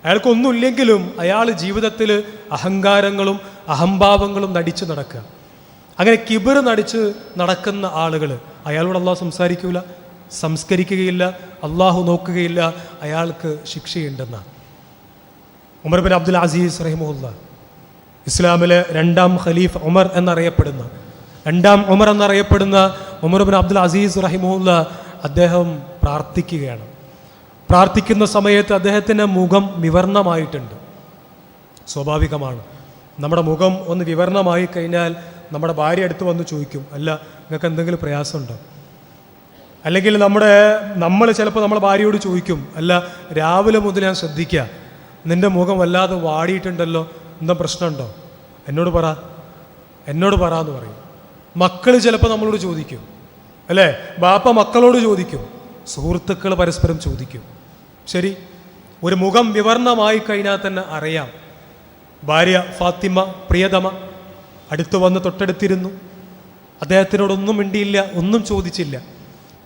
അയാൾക്കൊന്നുമില്ലെങ്കിലും അയാൾ ജീവിതത്തിൽ അഹങ്കാരങ്ങളും അഹംഭാവങ്ങളും നടിച്ച് നടക്കുക. അങ്ങനെ കിബിർ നടിച്ച് നടക്കുന്ന ആളുകൾ അയാളോട് അള്ളാഹു സംസാരിക്കില്ല സംസ്കരിക്കുകയില്ല അള്ളാഹു നോക്കുകയില്ല അയാൾക്ക് ശിക്ഷയുണ്ടെന്നാണ്. ഉമർ ബിൻ അബ്ദുൽ അസീസ് റഹിമുല്ല ഇസ്ലാമിലെ രണ്ടാം ഖലീഫ് ഉമർ എന്നറിയപ്പെടുന്ന രണ്ടാം ഉമർ എന്നറിയപ്പെടുന്ന ഉമർ ബിൻ അബ്ദുൽ അസീസ് റഹിമുല്ല അദ്ദേഹം പ്രാർത്ഥിക്കുകയാണ്. പ്രാർത്ഥിക്കുന്ന സമയത്ത് അദ്ദേഹത്തിന്റെ മുഖം വിവർണമായിട്ടുണ്ട്. സ്വാഭാവികമാണ്. നമ്മുടെ മുഖം ഒന്ന് വിവരണമായി കഴിഞ്ഞാൽ നമ്മുടെ ഭാര്യ അടുത്ത് വന്ന് ചോദിക്കും അല്ല നിങ്ങൾക്ക് എന്തെങ്കിലും പ്രയാസമുണ്ടോ? അല്ലെങ്കിൽ നമ്മുടെ നമ്മൾ ചിലപ്പോൾ നമ്മുടെ ഭാര്യയോട് ചോദിക്കും അല്ല രാവിലെ മുതൽ ഞാൻ ശ്രദ്ധിക്കുക. നിന്റെ മുഖം വല്ലാതെ വാടിയിട്ടുണ്ടല്ലോ? എന്താ പ്രശ്നമുണ്ടോ? എന്നോട് പറ. എന്നോട് പറ എന്ന് പറയും. മക്കൾ ചിലപ്പോൾ നമ്മളോട് ചോദിക്കും. അല്ലേ? ബാപ്പ മക്കളോട് ചോദിക്കും. സുഹൃത്തുക്കൾ പരസ്പരം ചോദിക്കും. ശരി? ഒരു മുഖം വിവർണമായി കഴിഞ്ഞാൽ തന്നെ അറിയാം. ഭാര്യ ഫാത്തിമ പ്രിയതമ അടുത്ത് വന്ന് തൊട്ടടുത്തിരുന്നു. അദ്ദേഹത്തിനോടൊന്നും മിണ്ടിയില്ല ഒന്നും ചോദിച്ചില്ല.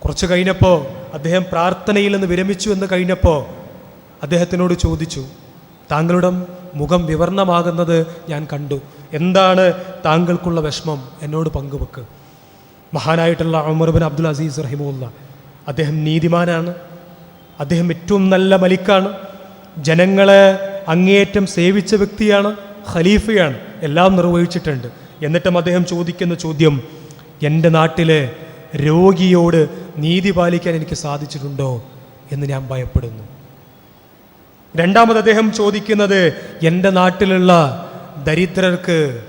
കുറച്ച് കഴിഞ്ഞപ്പോൾ അദ്ദേഹം പ്രാർത്ഥനയിൽ നിന്ന് വിരമിച്ചു എന്ന് കഴിഞ്ഞപ്പോൾ അദ്ദേഹത്തിനോട് ചോദിച്ചു താങ്കളുടെ മുഖം വിവർണമാകുന്നത് ഞാൻ കണ്ടു. എന്താണ് താങ്കൾക്കുള്ള വിഷമം? എന്നോട് പങ്കുവെക്ക്. മഹാനായിട്ടുള്ള അമർബിൻ അബ്ദുൽ അസീസ് റഹിമുല്ല അദ്ദേഹം നീതിമാനാണ്. അദ്ദേഹം ഏറ്റവും നല്ല മലിക്കാണ്. ജനങ്ങളെ അങ്ങേയറ്റം സേവിച്ച വ്യക്തിയാണ് ഖലീഫയാണ്. എല്ലാം നിർവഹിച്ചിട്ടുണ്ട്. എന്നിട്ടും അദ്ദേഹം ചോദിക്കുന്ന ചോദ്യം എന്റെ നാട്ടിലെ രോഗിയോട് നീതി പാലിക്കാൻ എനിക്ക് സാധിച്ചിട്ടുണ്ടോ? എന്ന് ഞാൻ ഭയപ്പെടുന്നു. രണ്ടാമത് അദ്ദേഹം ചോദിക്കുന്നത് എന്റെ നാട്ടിലുള്ള ദരിദ്രർക്ക്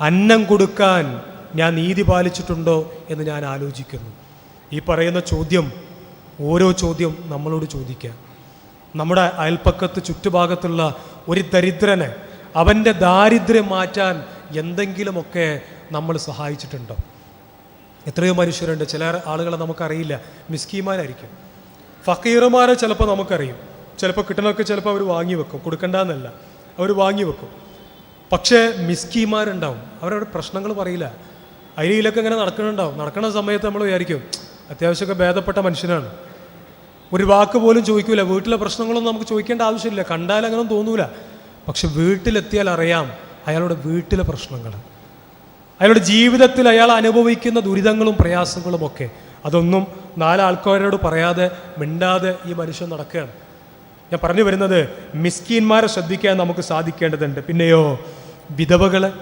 അന്നം കൊടുക്കാൻ ഞാൻ നീതി പാലിച്ചിട്ടുണ്ടോ എന്ന് ഞാൻ ആലോചിക്കുന്നു. ഈ പറയുന്ന ചോദ്യം ഓരോ ചോദ്യം നമ്മളോട് ചോദിക്കാം നമ്മുടെ അയൽപ്പക്കത്ത് ചുറ്റുഭാഗത്തുള്ള ഒരു ദരിദ്രനെ അവന്റെ ദാരിദ്ര്യം മാറ്റാൻ എന്തെങ്കിലുമൊക്കെ നമ്മൾ സഹായിച്ചിട്ടുണ്ടോ? എത്രയോ മനുഷ്യരുണ്ട്. ചില ആളുകളെ നമുക്കറിയില്ല. മിസ്കീമാരായിരിക്കും. ഫക്കീറുമാരെ ചിലപ്പോൾ നമുക്കറിയും. ചിലപ്പോൾ കിട്ടണമൊക്കെ ചിലപ്പോൾ അവർ വാങ്ങി വെക്കും. കൊടുക്കണ്ടെന്നല്ല. അവർ വാങ്ങി വെക്കും. പക്ഷേ മിസ്കിമാരുണ്ടാവും അവരവരുടെ പ്രശ്നങ്ങൾ പറയില്ല. അരിയിലൊക്കെ ഇങ്ങനെ നടക്കുന്നുണ്ടാവും. നടക്കുന്ന സമയത്ത് നമ്മൾ വിചാരിക്കും അത്യാവശ്യമൊക്കെ ഭേദപ്പെട്ട മനുഷ്യനാണ്. ഒരു വാക്ക് പോലും ചോദിക്കൂല. വീട്ടിലെ പ്രശ്നങ്ങളൊന്നും നമുക്ക് ചോദിക്കേണ്ട ആവശ്യമില്ല. കണ്ടാൽ അങ്ങനെ തോന്നൂല. പക്ഷെ വീട്ടിലെത്തിയാൽ അറിയാം അയാളുടെ വീട്ടിലെ പ്രശ്നങ്ങൾ. അയാളുടെ ജീവിതത്തിൽ അയാൾ അനുഭവിക്കുന്ന ദുരിതങ്ങളും പ്രയാസങ്ങളും ഒക്കെ അതൊന്നും നാലാൾക്കാരോട് പറയാതെ മിണ്ടാതെ ഈ മനുഷ്യൻ നടക്കുകയാണ്. ഞാൻ പറഞ്ഞു വരുന്നത് മിസ്കീന്മാരെ ശ്രദ്ധിക്കാൻ നമുക്ക് സാധിക്കേണ്ടതുണ്ട്. പിന്നെയോ വിധവകളെ.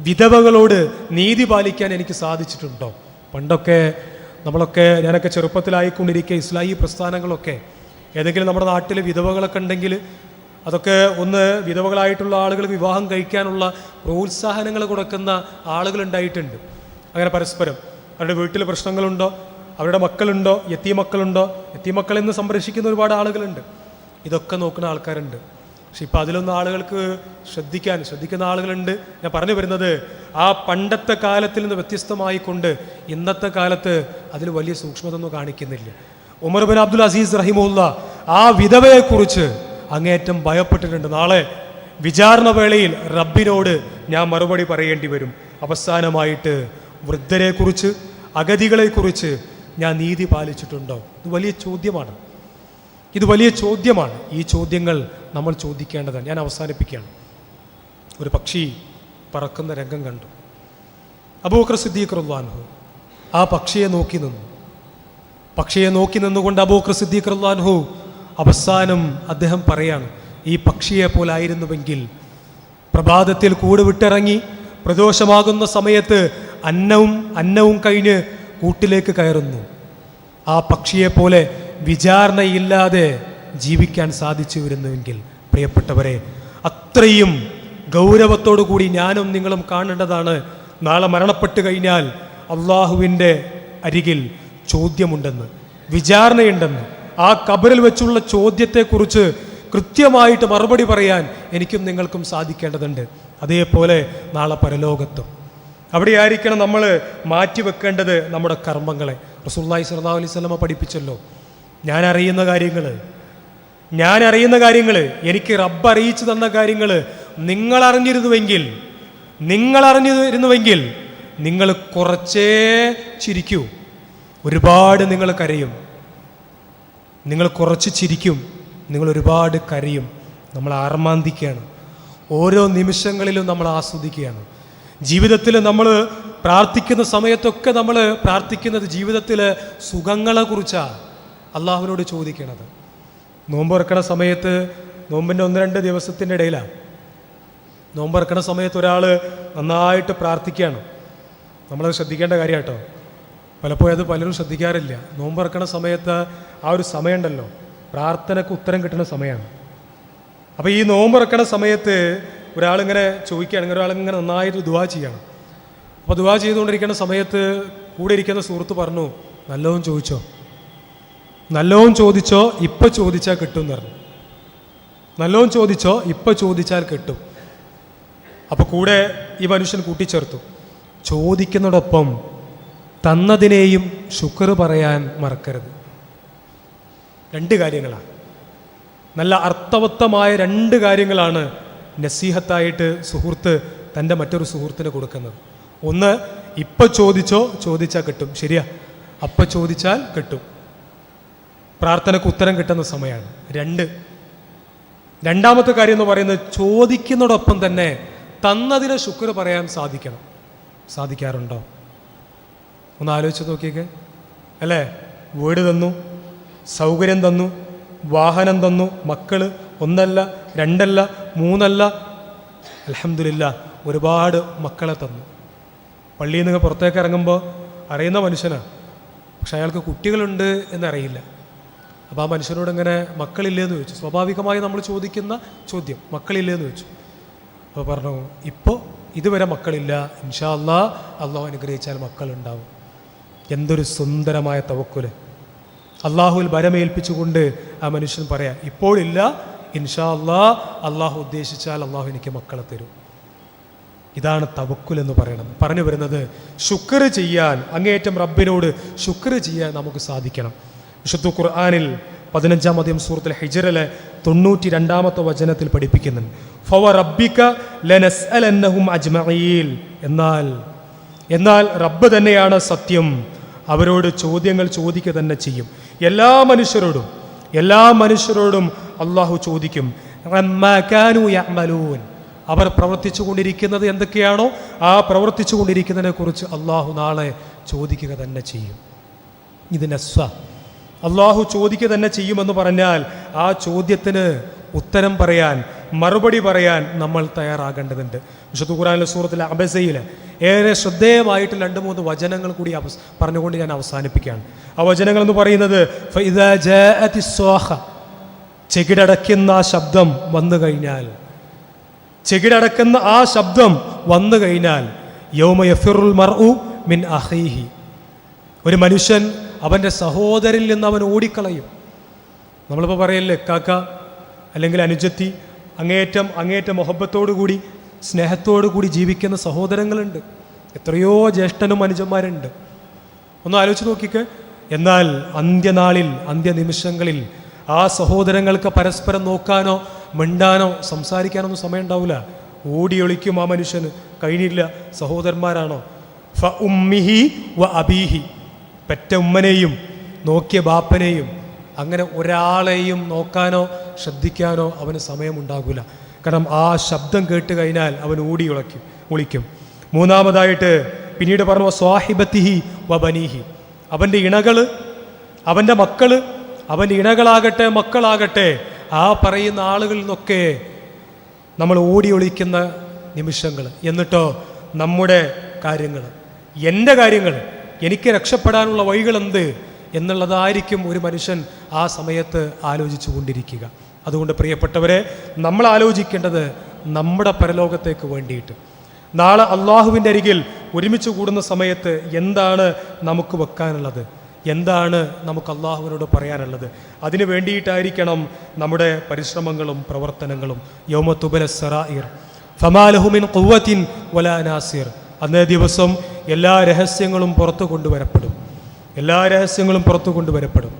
വിധവകളോട് നീതി പാലിക്കാൻ എനിക്ക് സാധിച്ചിട്ടുണ്ടോ? പണ്ടൊക്കെ നമ്മളൊക്കെ ഞാനൊക്കെ ചെറുപ്പത്തിലായിക്കൊണ്ടിരിക്കുക ഇസ്ലാഹി പ്രസ്ഥാനങ്ങളൊക്കെ ഏതെങ്കിലും നമ്മുടെ നാട്ടിൽ വിധവകളൊക്കെ ഉണ്ടെങ്കിൽ അതൊക്കെ ഒന്ന് വിധവകളായിട്ടുള്ള ആളുകൾ വിവാഹം കഴിക്കാനുള്ള പ്രോത്സാഹനങ്ങൾ കൊടുക്കുന്ന ആളുകൾ ഉണ്ടായിട്ടുണ്ട്. അങ്ങനെ പരസ്പരം. അവരുടെ വീട്ടിൽ പ്രശ്നങ്ങളുണ്ടോ? അവരുടെ മക്കളുണ്ടോ? എത്തിയ മക്കളുണ്ടോ? എത്തിയ മക്കളെന്ന് സംരക്ഷിക്കുന്ന ഒരുപാട് ആളുകളുണ്ട്. ഇതൊക്കെ നോക്കുന്ന ആൾക്കാരുണ്ട്. പക്ഷെ ഇപ്പം അതിലൊന്നും ആളുകൾക്ക് ശ്രദ്ധിക്കാൻ ശ്രദ്ധിക്കുന്ന ആളുകളുണ്ട്. ഞാൻ പറഞ്ഞു വരുന്നത് ആ പണ്ടത്തെ കാലത്തിൽ നിന്ന് വ്യത്യസ്തമായി കൊണ്ട് ഇന്നത്തെ കാലത്ത് അതിൽ വലിയ സൂക്ഷ്മത ഒന്നും കാണിക്കുന്നില്ല. ഉമർ ബിൻ അബ്ദുൽ അസീസ് റഹിമുല്ല ആ വിധവയെക്കുറിച്ച് അങ്ങേയറ്റം ഭയപ്പെട്ടിട്ടുണ്ട്. നാളെ വിചാരണ വേളയിൽ റബ്ബിനോട് ഞാൻ മറുപടി പറയേണ്ടി വരും. അവസാനമായിട്ട് വൃദ്ധരെക്കുറിച്ച് അഗതികളെക്കുറിച്ച് ഞാൻ നീതി പാലിച്ചിട്ടുണ്ടോ? ഇത് വലിയ ചോദ്യമാണ്. ഇത് വലിയ ചോദ്യമാണ്. ഈ ചോദ്യങ്ങൾ നമ്മൾ ചോദിക്കേണ്ടതാണ്. ഞാൻ അവസാനിപ്പിക്കുകയാണ്. ഒരു പക്ഷി പറക്കുന്ന രംഗം കണ്ടു. അബൂക്കർ സിദ്ദീഖ് റഹ്ലാൻഹു ആ പക്ഷിയെ നോക്കി നിന്നു. പക്ഷിയെ നോക്കി നിന്നുകൊണ്ട് അബൂക്കർ സിദ്ദീഖ് റഹ്ലാൻഹു അവസാനം അദ്ദേഹം പറയാണ് ഈ പക്ഷിയെ പോലായിരുന്നുവെങ്കിൽ പ്രഭാതത്തിൽ കൂട് വിട്ടിറങ്ങി പ്രദോഷമാകുന്ന സമയത്ത് അന്നവും അന്നവും കഴിഞ്ഞ് കൂട്ടിലേക്ക് കയറുന്നു. ആ പക്ഷിയെ പോലെ വിചാരണയില്ലാതെ ജീവിക്കാൻ സാധിച്ചു വരുന്നുവെങ്കിൽ പ്രിയപ്പെട്ടവരെ അത്രയും ഗൗരവത്തോടു കൂടി ഞാനും നിങ്ങളും കാണേണ്ടതാണ്. നാളെ മരണപ്പെട്ടു കഴിഞ്ഞാൽ അള്ളാഹുവിന്റെ അരികിൽ ചോദ്യമുണ്ടെന്ന് വിചാരണയുണ്ടെന്ന് ആ കബറിൽ വെച്ചുള്ള ചോദ്യത്തെക്കുറിച്ച് കൃത്യമായിട്ട് മറുപടി പറയാൻ എനിക്കും നിങ്ങൾക്കും സാധിക്കേണ്ടതുണ്ട്. അതേപോലെ നാളെ പരലോകത്തും. അവിടെ ആയിരിക്കണം നമ്മൾ മാറ്റി വെക്കേണ്ടത് നമ്മുടെ കർമ്മങ്ങളെ. റസൂല്ലായി സല്ലാ അലൈഹി സ്വലമ പഠിപ്പിച്ചല്ലോ. ഞാൻ അറിയുന്ന കാര്യങ്ങൾ. ഞാൻ അറിയുന്ന കാര്യങ്ങൾ. എനിക്ക് റബ്ബ് അറിയിച്ചു തന്ന കാര്യങ്ങൾ നിങ്ങൾ അറിഞ്ഞിരുന്നുവെങ്കിൽ നിങ്ങൾ അറിഞ്ഞിരുന്നുവെങ്കിൽ നിങ്ങൾ കുറച്ചേ ചിരിക്കൂ. ഒരുപാട് നിങ്ങൾ കരയും. നിങ്ങൾ കുറച്ച് ചിരിക്കും. നിങ്ങൾ ഒരുപാട് കരയും. നമ്മൾ ആർമാന്തിക്കുകയാണ്. ഓരോ നിമിഷങ്ങളിലും നമ്മൾ ആസ്വദിക്കുകയാണ്. ജീവിതത്തിൽ നമ്മൾ പ്രാർത്ഥിക്കുന്ന സമയത്തൊക്കെ നമ്മൾ പ്രാർത്ഥിക്കുന്നത് ജീവിതത്തിൽ സുഖങ്ങളെ കുറിച്ചാണ് അള്ളാഹുവിനോട് ചോദിക്കണത്. നോമ്പ് തുറക്കണ സമയത്ത് നോമ്പിന്റെ ഒന്ന് രണ്ട് ദിവസത്തിന്റെ ഇടയിലാണ് നോമ്പ് തുറക്കണ സമയത്ത് ഒരാൾ നന്നായിട്ട് പ്രാർത്ഥിക്കുകയാണ്. നമ്മളത് ശ്രദ്ധിക്കേണ്ട കാര്യം കേട്ടോ പലപ്പോഴും അത് പലരും ശ്രദ്ധിക്കാറില്ല. നോമ്പ് തുറക്കണ സമയത്ത് ആ ഒരു സമയമുണ്ടല്ലോ. പ്രാർത്ഥനക്ക് ഉത്തരം കിട്ടുന്ന സമയമാണ്. അപ്പോൾ ഈ നോമ്പ് തുറക്കണ സമയത്ത് ഒരാളിങ്ങനെ ചോദിക്കുകയാണെങ്കിൽ ഒരാളിങ്ങനെ നന്നായിട്ട് ദുവാ ചെയ്യണം. അപ്പോൾ ദുവാ ചെയ്തുകൊണ്ടിരിക്കുന്ന സമയത്ത് കൂടെ ഇരിക്കുന്ന സുഹൃത്ത് പറഞ്ഞു നല്ലതും ചോദിച്ചോ? നല്ലോണം ചോദിച്ചോ ഇപ്പം ചോദിച്ചാൽ കിട്ടും എന്ന് പറഞ്ഞു. നല്ലോണം ചോദിച്ചോ ഇപ്പം ചോദിച്ചാൽ കിട്ടും. അപ്പോൾ കൂടെ ഈ മനുഷ്യൻ കൂട്ടിച്ചേർത്തു. ചോദിക്കുന്നതോടൊപ്പം തന്നതിനെയും ശുക്ർ പറയാൻ മറക്കരുത്. രണ്ട് കാര്യങ്ങളാണ്. നല്ല അർത്ഥവത്തമായ രണ്ട് കാര്യങ്ങളാണ് നസീഹത്തായിട്ട് സുഹൃത്ത് തന്റെ മറ്റൊരു സുഹൃത്തിന് കൊടുക്കുന്നത്. ഒന്ന് ഇപ്പം ചോദിച്ചോ ചോദിച്ചാൽ കിട്ടും. ശരിയാ. അപ്പം ചോദിച്ചാൽ കിട്ടും. പ്രാർത്ഥനയ്ക്ക് ഉത്തരം കിട്ടുന്ന സമയമാണ്. രണ്ട്. രണ്ടാമത്തെ കാര്യം എന്ന് പറയുന്നത് ചോദിക്കുന്നതോടൊപ്പം തന്നെ തന്നതിന് ശുക്ർ പറയാൻ സാധിക്കണം. സാധിക്കാറുണ്ടോ? ഒന്ന് ആലോചിച്ച് നോക്കിയേക്ക്. അല്ലേ? വീട് തന്നു സൗകര്യം തന്നു വാഹനം തന്നു മക്കൾ ഒന്നല്ല രണ്ടല്ല മൂന്നല്ല. അലഹമില്ല ഒരുപാട് മക്കളെ തന്നു. പള്ളിയിൽ നിന്ന് പുറത്തേക്ക് ഇറങ്ങുമ്പോൾ അറിയുന്ന മനുഷ്യനാണ് പക്ഷെ അയാൾക്ക് കുട്ടികളുണ്ട് എന്നറിയില്ല. അപ്പോൾ ആ മനുഷ്യനോട് ഇങ്ങനെ മക്കളില്ലേ എന്ന് ചോദിച്ചു. സ്വാഭാവികമായി നമ്മൾ ചോദിക്കുന്ന ചോദ്യം മക്കളില്ലേ എന്ന് ചോദിച്ചു. അപ്പോൾ പറഞ്ഞു ഇപ്പോൾ ഇതുവരെ മക്കളില്ല. ഇൻഷാ അല്ലാ അള്ളാഹു അനുഗ്രഹിച്ചാൽ മക്കളുണ്ടാവും. എന്തൊരു സുന്ദരമായ തവക്കുൽ. അള്ളാഹുവിൽ ഭരമേൽപ്പിച്ചുകൊണ്ട് ആ മനുഷ്യൻ പറയാം ഇപ്പോഴില്ല ഇൻഷാ അല്ലാ അള്ളാഹു ഉദ്ദേശിച്ചാൽ അള്ളാഹു എനിക്ക് മക്കളെ തരും. ഇതാണ് തവക്കുൽ എന്ന് പറയുന്നത് പറഞ്ഞു വരുന്നത് ശുക്ർ ചെയ്യാൻ അങ്ങേയറ്റം റബ്ബിനോട് ശുക്ർ ചെയ്യാൻ നമുക്ക് സാധിക്കണം. വിശുദ്ധ ഖുർആാനിൽ പതിനഞ്ചാം അധികം സൂറത്തിൽ ഹിജറിലെ തൊണ്ണൂറ്റി രണ്ടാമത്തെ വചനത്തിൽ പഠിപ്പിക്കുന്നുണ്ട്. ഫവ റബ്ബിക ലനസ്അലന്നഹും അജ്മഈൽ എന്നാൽ എന്നാൽ റബ്ബ് തന്നെയാണ് സത്യം. അവരോട് ചോദ്യങ്ങൾ ചോദിക്കുക തന്നെ ചെയ്യും. എല്ലാ മനുഷ്യരോടും എല്ലാ മനുഷ്യരോടും അള്ളാഹു ചോദിക്കും അവർ പ്രവർത്തിച്ചു കൊണ്ടിരിക്കുന്നത് എന്തൊക്കെയാണോ ആ പ്രവർത്തിച്ചു കൊണ്ടിരിക്കുന്നതിനെ കുറിച്ച് അള്ളാഹു നാളെ ചോദിക്കുക തന്നെ ചെയ്യും. ഇത് അള്ളാഹു ചോദിക്കുക തന്നെ ചെയ്യുമെന്ന് പറഞ്ഞാൽ ആ ചോദ്യത്തിന് ഉത്തരം പറയാൻ മറുപടി പറയാൻ നമ്മൾ തയ്യാറാകേണ്ടതുണ്ട്. വിശുദ്ധ ഖുറാനിലെ സൂറത്തിലെ അബസയിൽ ഏറെ ശ്രദ്ധേയമായിട്ട് രണ്ട് മൂന്ന് വചനങ്ങൾ കൂടി അവസ് പറഞ്ഞുകൊണ്ട് ഞാൻ അവസാനിപ്പിക്കുകയാണ്. ആ വചനങ്ങൾ എന്ന് പറയുന്നത് ചെകിടടക്കുന്ന ആ ശബ്ദം വന്നു കഴിഞ്ഞാൽ ചെകിടടക്കുന്ന ആ ശബ്ദം വന്നു കഴിഞ്ഞാൽ യൗമ യഫിറുൽ മർഉ മിൻ അഹീഹി ഒരു മനുഷ്യൻ അവന്റെ സഹോദരിൽ നിന്ന് അവൻ ഓടിക്കളയും. നമ്മളിപ്പോൾ പറയല്ലേ കാക്ക അല്ലെങ്കിൽ അനുജത്തി അങ്ങേറ്റം അങ്ങേയറ്റം മൊഹബത്തോടു കൂടി സ്നേഹത്തോടു കൂടി ജീവിക്കുന്ന സഹോദരങ്ങളുണ്ട്. എത്രയോ ജ്യേഷ്ഠനും അനുജന്മാരുണ്ട്. ഒന്ന് ആലോചിച്ച് നോക്കിക്ക്. എന്നാൽ അന്ത്യനാളിൽ അന്ത്യനിമിഷങ്ങളിൽ ആ സഹോദരങ്ങൾക്ക് പരസ്പരം നോക്കാനോ മിണ്ടാനോ സംസാരിക്കാനോ ഒന്നും സമയം ഉണ്ടാവില്ല ഓടിയൊളിക്കും ആ മനുഷ്യന്. കഴിഞ്ഞില്ല സഹോദരന്മാരാണോ? ഫ ഉമ്മിഹി വ അബീഹി. പെറ്റ ഉമ്മനെയും നോക്കിയ ബാപ്പനെയും അങ്ങനെ ഒരാളെയും നോക്കാനോ ശ്രദ്ധിക്കാനോ അവന് സമയമുണ്ടാകില്ല കാരണം ആ ശബ്ദം കേട്ട് കഴിഞ്ഞാൽ അവൻ ഓടി ഉളയ്ക്കും ഒളിക്കും. മൂന്നാമതായിട്ട് പിന്നീട് പറഞ്ഞു സ്വാഹിബത്തിഹി വ ബനീഹി. അവന്റെ ഇണകൾ അവന്റെ മക്കൾ അവന്റെ ഇണകളാകട്ടെ മക്കളാകട്ടെ ആ പറയുന്ന ആളുകളിൽ നിന്നൊക്കെ നമ്മൾ ഓടി ഒളിക്കുന്ന നിമിഷങ്ങൾ എന്നിട്ടോ നമ്മുടെ കാര്യങ്ങൾ എന്റെ കാര്യങ്ങൾ എനിക്ക് രക്ഷപ്പെടാനുള്ള വഴികൾ എന്ത് എന്നുള്ളതായിരിക്കും ഒരു മനുഷ്യൻ ആ സമയത്ത് ആലോചിച്ചു കൊണ്ടിരിക്കുക അതുകൊണ്ട് പ്രിയപ്പെട്ടവരെ നമ്മൾ ആലോചിക്കേണ്ടത് നമ്മുടെ പരലോകത്തേക്ക് വേണ്ടിയിട്ട്. നാളെ അള്ളാഹുവിന്റെ അരികിൽ ഒരുമിച്ച് കൂടുന്ന സമയത്ത് എന്താണ് നമുക്ക് വെക്കാനുള്ളത്? എന്താണ് നമുക്ക് അള്ളാഹുവിനോട് പറയാനുള്ളത്? അതിനു വേണ്ടിയിട്ടായിരിക്കണം നമ്മുടെ പരിശ്രമങ്ങളും പ്രവർത്തനങ്ങളും. യോമത്തുബല സറായിർ ഫമാലഹുമിൻ കുവത്തിൻ വലാ നാസിർ. അന്നേ ദിവസം എല്ലാ രഹസ്യങ്ങളും പുറത്തു കൊണ്ടുവരപ്പെടും. എല്ലാ രഹസ്യങ്ങളും പുറത്തു കൊണ്ടുവരപ്പെടും.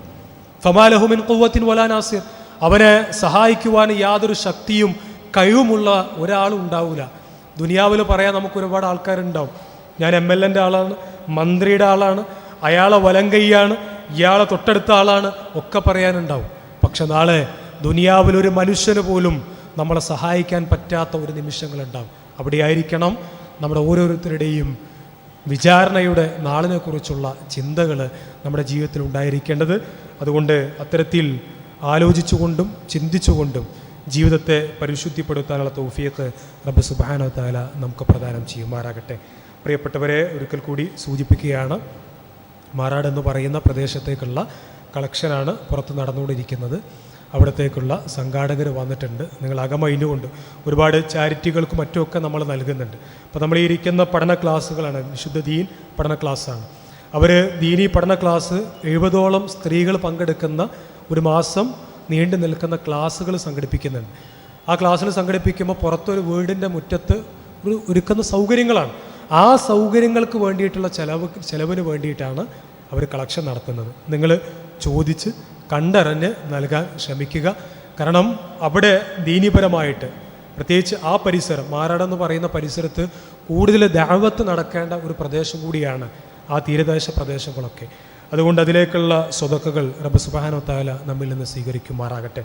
ഫമാലഹുമിൻ കുവത്തിൻ വലാനാസിർ അവനെ സഹായിക്കുവാൻ യാതൊരു ശക്തിയും കഴിവുമുള്ള ഒരാളും ഉണ്ടാവില്ല ദുനിയാവിൽ പറയാൻ നമുക്ക് ഒരുപാട് ആൾക്കാരുണ്ടാവും. ഞാൻ എം എൽ എന്റെ ആളാണ് മന്ത്രിയുടെ ആളാണ് അയാളെ വലങ്കയ്യാണ് ഇയാളെ തൊട്ടടുത്ത ആളാണ് ഒക്കെ പറയാനുണ്ടാവും. പക്ഷെ നാളെ ദുനിയാവിൽ ഒരു മനുഷ്യന് പോലും നമ്മളെ സഹായിക്കാൻ പറ്റാത്ത ഒരു നിമിഷങ്ങളുണ്ടാവും. അവിടെയായിരിക്കണം നമ്മുടെ ഓരോരുത്തരുടെയും വിചാരണയുടെ നാളിനെക്കുറിച്ചുള്ള ചിന്തകൾ നമ്മുടെ ജീവിതത്തിൽ ഉണ്ടായിരിക്കേണ്ടത്. അതുകൊണ്ട് അത്തരത്തിൽ ആലോചിച്ചുകൊണ്ടും ചിന്തിച്ചുകൊണ്ടും ജീവിതത്തെ പരിശുദ്ധിപ്പെടുത്താനുള്ള തൗഫിയത്ത് റബ്ബ് സുബാന താല നമുക്ക് പ്രദാനം ചെയ്യുമാറാകട്ടെ. പ്രിയപ്പെട്ടവരെ ഒരിക്കൽ കൂടി സൂചിപ്പിക്കുകയാണ് മാറാടെന്ന് പറയുന്ന പ്രദേശത്തേക്കുള്ള കളക്ഷനാണ് പുറത്ത് നടന്നുകൊണ്ടിരിക്കുന്നത്. അവിടത്തേക്കുള്ള സംഘാടകർ വന്നിട്ടുണ്ട്. നിങ്ങൾ അകമൈനുകൊണ്ട് ഒരുപാട് ചാരിറ്റികൾക്കും മറ്റുമൊക്കെ നമ്മൾ നൽകുന്നുണ്ട്. അപ്പോൾ നമ്മൾ ഇരിക്കുന്ന പഠന ക്ലാസ്സുകളാണ് വിശുദ്ധ ദീൻ പഠന ക്ലാസ്സാണ്. അവർ ദീനി പഠന ക്ലാസ് എഴുപതോളം സ്ത്രീകൾ പങ്കെടുക്കുന്ന ഒരു മാസം നീണ്ടു നിൽക്കുന്ന ക്ലാസ്സുകൾ സംഘടിപ്പിക്കുന്നുണ്ട്. ആ ക്ലാസ്സിൽ സംഘടിപ്പിക്കുമ്പോൾ പുറത്തൊരു വീടിന്റെ മുറ്റത്ത് ഒരു ഒരുക്കുന്ന സൗകര്യങ്ങളാണ്. ആ സൗകര്യങ്ങൾക്ക് വേണ്ടിയിട്ടുള്ള ചെലവ് ചെലവിന് വേണ്ടിയിട്ടാണ് അവർ കളക്ഷൻ നടത്തുന്നത്. നിങ്ങൾ ചോദിച്ച് കണ്ടറിഞ്ഞ് നൽകാൻ ശ്രമിക്കുക. കാരണം അവിടെ ദീനീപരമായിട്ട് പ്രത്യേകിച്ച് ആ പരിസരം മാറാടെന്ന് പറയുന്ന പരിസരത്ത് കൂടുതൽ ദാവത്ത് നടക്കേണ്ട ഒരു പ്രദേശം കൂടിയാണ് ആ തീരദേശ പ്രദേശങ്ങളൊക്കെ. അതുകൊണ്ട് അതിലേക്കുള്ള സ്വതക്കുകൾ റബ്ബ് സുബാനോ താല നമ്മിൽ നിന്ന് സ്വീകരിക്കുമാറാകട്ടെ.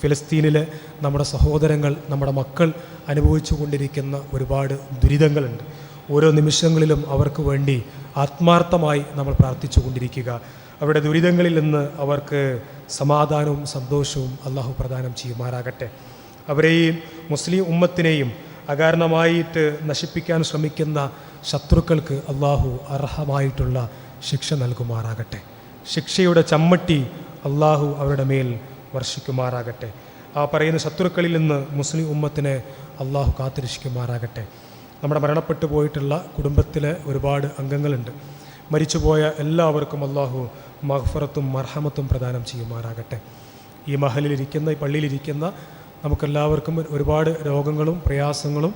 ഫിലിസ്തീനിലെ നമ്മുടെ സഹോദരങ്ങൾ നമ്മുടെ മക്കൾ അനുഭവിച്ചു കൊണ്ടിരിക്കുന്ന ഒരുപാട് ദുരിതങ്ങളുണ്ട്. ഓരോ നിമിഷങ്ങളിലും അവർക്ക് വേണ്ടി ആത്മാർത്ഥമായി നമ്മൾ പ്രാർത്ഥിച്ചു കൊണ്ടിരിക്കുക. അവരുടെ ദുരിതങ്ങളിൽ നിന്ന് അവർക്ക് സമാധാനവും സന്തോഷവും അള്ളാഹു പ്രദാനം ചെയ്യുമാറാകട്ടെ. അവരെയും മുസ്ലിം ഉമ്മത്തിനെയും അകാരണമായിട്ട് നശിപ്പിക്കാൻ ശ്രമിക്കുന്ന ശത്രുക്കൾക്ക് അള്ളാഹു അർഹമായിട്ടുള്ള ശിക്ഷ നൽകുമാറാകട്ടെ. ശിക്ഷയുടെ ചമ്മട്ടി അള്ളാഹു അവരുടെ മേൽ വർഷിക്കുമാറാകട്ടെ. ആ പറയുന്ന ശത്രുക്കളിൽ നിന്ന് മുസ്ലിം ഉമ്മത്തിനെ അള്ളാഹു കാത്തിരക്ഷിക്കുമാറാകട്ടെ. നമ്മുടെ മരണപ്പെട്ടു പോയിട്ടുള്ള കുടുംബത്തിലെ ഒരുപാട് അംഗങ്ങളുണ്ട്. മരിച്ചുപോയ എല്ലാവർക്കും അള്ളാഹു മഹ്ഫറത്തും മർഹമത്തും പ്രദാനം ചെയ്യുമാറാകട്ടെ. ഈ മഹലിലിരിക്കുന്ന ഈ പള്ളിയിലിരിക്കുന്ന നമുക്കെല്ലാവർക്കും ഒരുപാട് രോഗങ്ങളും പ്രയാസങ്ങളും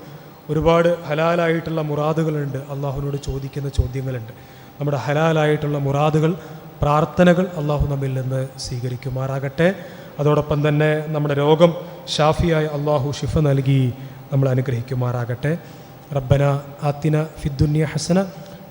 ഒരുപാട് ഹലാലായിട്ടുള്ള മുറാദുകളുണ്ട്. അള്ളാഹുവിനോട് ചോദിക്കുന്ന ചോദ്യങ്ങളുണ്ട്. നമ്മുടെ ഹലാലായിട്ടുള്ള മുറാദുകൾ പ്രാർത്ഥനകൾ അള്ളാഹു നമ്മിൽ നിന്ന് സ്വീകരിക്കുമാറാകട്ടെ. അതോടൊപ്പം തന്നെ നമ്മുടെ രോഗം ഷാഫിയായി അള്ളാഹു ഷിഫ നൽകി നമ്മൾ അനുഗ്രഹിക്കുമാറാകട്ടെ. റബ്ബന ആത്തിന ഫിദ്ദുന്യ ഹസന